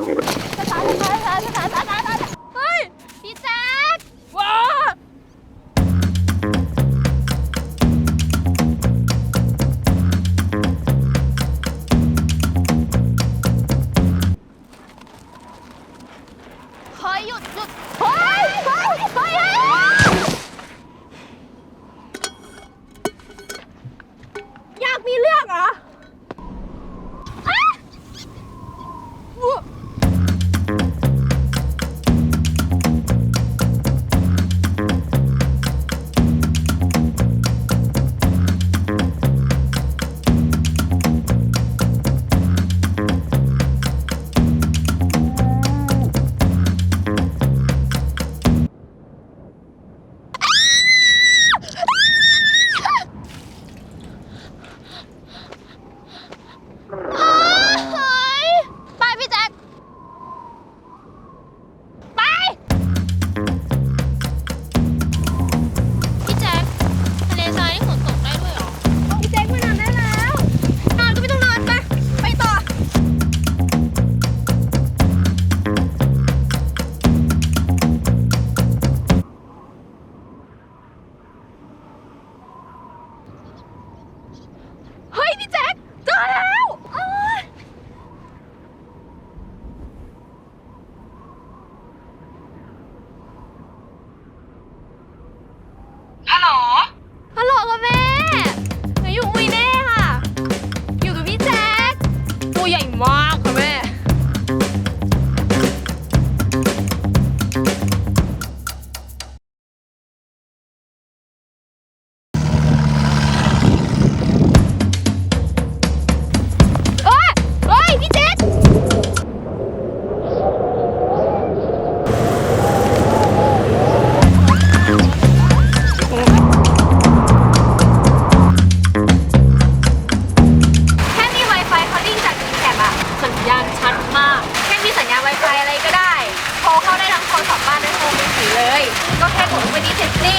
สาสาสาสาสาสาสาเฮ้ย พี่แจ๊คว้าเฮ้ยหยุดหยุด Ready to